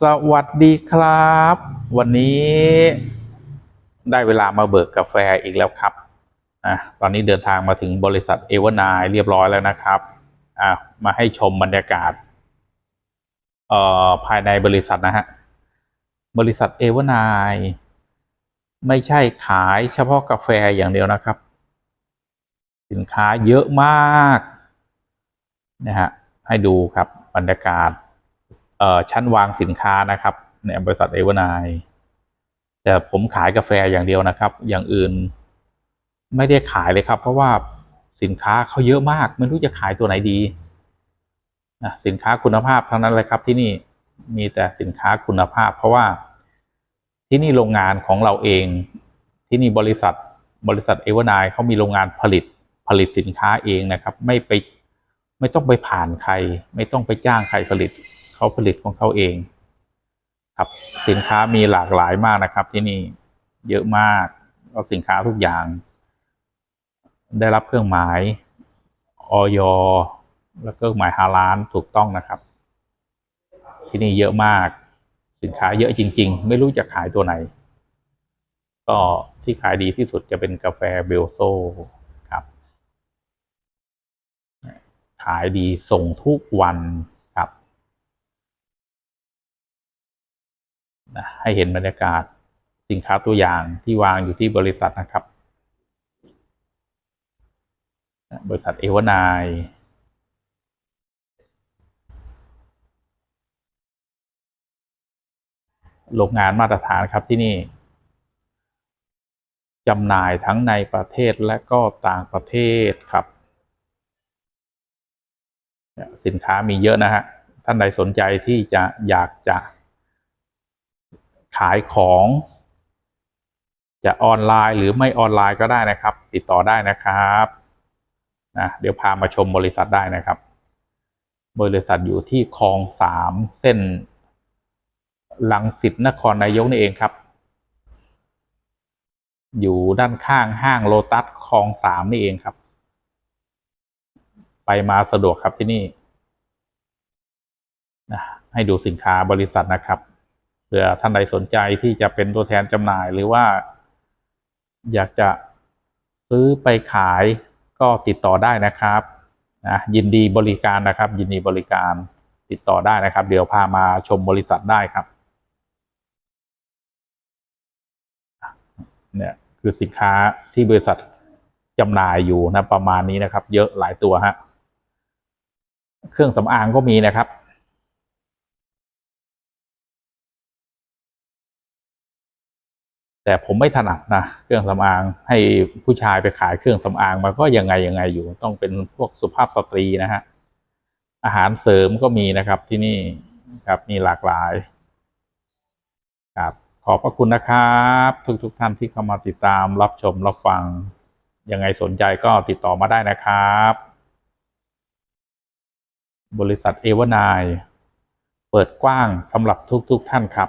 สวัสดีครับ วันนี้ได้เวลามาเบิกกาแฟอีกแล้วครับอะตอนนี้เดินทางมาถึงบริษัทเอเวอร์นายเรียบร้อยแล้วนะครับอะมาให้ชมบรรยากาศเอ่อภายในบริษัทนะฮะบริษัทเอเวอร์นายไม่ใช่ขายเฉพาะกาแฟอย่างเดียวนะครับ สินค้าเยอะมากนะฮะให้ดูครับบรรยากาศ ชั้นวางสินค้านะครับในบริษัทเอเวอร์นแต่ผมขายกาแฟอย่างเดียวนะครับ อย่างอื่นไม่ได้ขายเลยครับ เพราะว่าสินค้าเขาเยอะมาก ไม่รู้จะขายตัวไหนดีนะสินค้าคุณภาพทั้งนั้นเลยครับที่นี่มีแต่สินค้าคุณภาพ เพราะว่าที่นี่โรงงานของเราเอง ที่นี่บริษัทบริษัทเอเวอร์นเขามีโรงงานผลิตผลิตสินค้าเองนะครับ ไม่ไปไม่ต้องไปผ่านใคร ไม่ต้องไปจ้างใครผลิต เขาผลิตของเขาเอง ครับ สินค้ามีหลากหลายมากนะครับ ที่นี่เยอะมากก็สินค้าทุกอย่าง ได้รับเครื่องหมายออยแล้วก็เครื่องหมายฮาลานถูกต้องนะครับ ที่นี่เยอะมาก สินค้าเยอะจริง ๆ ไม่รู้จะขายตัวไหน ก็ที่ขายดีที่สุดจะเป็นกาแฟเบลโซครับ ขายดีส่งทุกวัน นะให้เห็นบรรยากาศสินค้าตัวอย่างที่วางอยู่ที่บริษัทนะครับ บริษัทเอวานายโรงงานมาตรฐานครับที่นี่จำหน่ายทั้งในประเทศและก็ต่างประเทศครับ สินค้ามีเยอะนะฮะ ท่านใดสนใจที่จะอยากจะ ขายของ จะออนไลน์หรือไม่ออนไลน์ก็ได้นะครับ ติดต่อได้นะครับนะเดี๋ยวพามาชมบริษัทได้นะครับ บริษัทอยู่ที่คลองสามเส้นลังสิตนครนายกนี่เองครับ อยู่ด้านข้างห้างโลตัสคลองสามนี่เองครับ ไปมาสะดวกครับที่นี่นะให้ดูสินค้าบริษัทนะครับ ผื่อท่านใดสนใจที่จะเป็นตัวแทนจำหน่ายหรือว่า อยากจะซื้อไปขายก็ติดต่อได้นะครับนะยินดีบริการนะครับ ยินดีบริการติดต่อได้นะครับ เดี๋ยวพามาชมบริษัทได้ครับเนี่ยคือสินค้าที่บริษัทจำหน่ายอยู่นะประมาณนี้นะครับ เยอะหลายตัวฮะเครื่องสำอางก็มีนะครับ แต่ผมไม่ถนัดนะเครื่องสำอางให้ผู้ชายไปขายเครื่องสำอางมันก็ยังไงยังไงอยู่ต้องเป็นพวกสุภาพสตรีนะฮะอาหารเสริมก็มีนะครับที่นี่ครับมีหลากหลายครับขอบพระคุณนะครับ ทุกทุกๆท่านที่เข้ามาติดตามรับชมรับฟัง ยังไงสนใจก็ติดต่อมาได้นะครับ บริษัทเอเวานายเปิดกว้างสำหรับทุกๆทท่านครับ